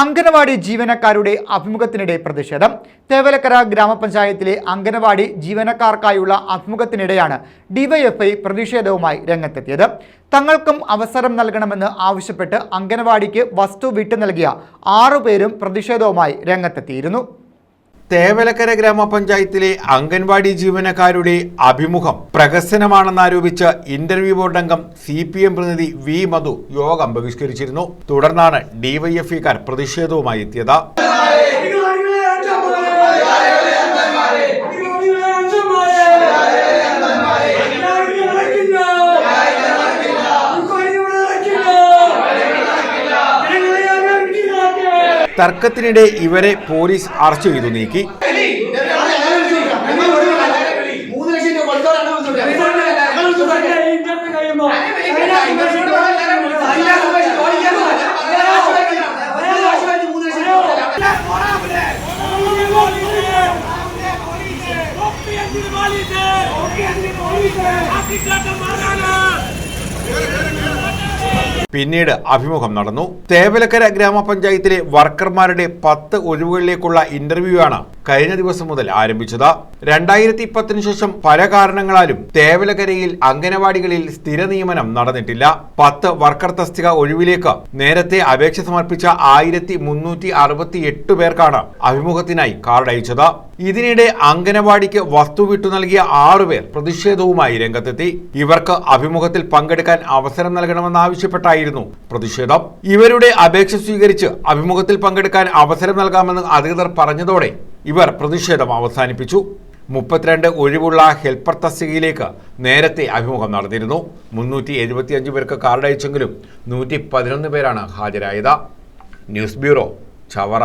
അംഗനവാടി ജീവനക്കാരുടെ അഭിമുഖത്തിനിടെ പ്രതിഷേധം. തേവലക്കര ഗ്രാമപഞ്ചായത്തിലെ അംഗനവാടി ജീവനക്കാർക്കായുള്ള അഭിമുഖത്തിനിടെയാണ് ഡിവൈഎഫ്ഐ പ്രതിഷേധവുമായി രംഗത്തെത്തിയത്. തങ്ങൾക്കും അവസരം നൽകണമെന്ന് ആവശ്യപ്പെട്ട് അംഗനവാടിക്ക് വസ്തു വിട്ടു നൽകിയ ആറുപേരും പ്രതിഷേധവുമായി രംഗത്തെത്തിയിരുന്നു. തേവലക്കര ഗ്രാമപഞ്ചായത്തിലെ അംഗൻവാടി ജീവനക്കാരുടെ അഭിമുഖം പ്രഹസനമാണെന്നാരോപിച്ച് ഇന്റർവ്യൂ ബോർഡ് അംഗം സി പി എം പ്രതിനിധി വി മധു യോഗം ബഹിഷ്കരിച്ചിരുന്നു. തുടർന്നാണ് ഡിവൈഎഫ്ഇക്കാർ പ്രതിഷേധവുമായി എത്തിയത്. തർക്കത്തിനിടെ ഇവരെ പോലീസ് അറസ്റ്റ് ചെയ്തു നീക്കി. മൂന്ന് പിന്നീട് അഭിമുഖം നടന്നു. തേവലക്കര ഗ്രാമപഞ്ചായത്തിലെ വർക്കർമാരുടെ പത്ത് ഒഴിവുകളിലേക്കുള്ള ഇന്റർവ്യൂ ആണ് കഴിഞ്ഞ ദിവസം മുതൽ ആരംഭിച്ചത്. രണ്ടായിരത്തി പത്തിന് ശേഷം പല കാരണങ്ങളാലും തേവലക്കരയിൽ അംഗനവാടികളിൽ സ്ഥിര നിയമനം നടന്നിട്ടില്ല. പത്ത് വർക്കർ തസ്തിക ഒഴിവിലേക്ക് നേരത്തെ അപേക്ഷ സമർപ്പിച്ച ആയിരത്തി മുന്നൂറ്റി അറുപത്തി എട്ട് പേർക്കാണ് അഭിമുഖത്തിനായി കാർഡ് അയച്ചത്. ഇതിനിടെ അംഗനവാടിക്ക് വസ്തു വിട്ടു നൽകിയ ആറുപേർ പ്രതിഷേധവുമായി രംഗത്തെത്തി. ഇവർക്ക് അഭിമുഖത്തിൽ പങ്കെടുക്കാൻ അവസരം നൽകണമെന്നാവശ്യപ്പെട്ടായിരുന്നു പ്രതിഷേധം. ഇവരുടെ അപേക്ഷ സ്വീകരിച്ച് അഭിമുഖത്തിൽ പങ്കെടുക്കാൻ അവസരം നൽകാമെന്ന് അധികൃതർ പറഞ്ഞതോടെ ഇവർ പ്രതിഷേധം അവസാനിപ്പിച്ചു. മുപ്പത്തിരണ്ട് ഒഴിവുള്ള ഹെൽപ്പർ തസ്തികയിലേക്ക് നേരത്തെ അഭിമുഖം നടന്നിരുന്നു മുന്നൂറ്റി എഴുപത്തിയഞ്ച് പേർക്ക് കാർഡ് അയച്ചെങ്കിലും നൂറ്റി പതിനൊന്ന് പേരാണ് ഹാജരായത്. News bureau Chavara.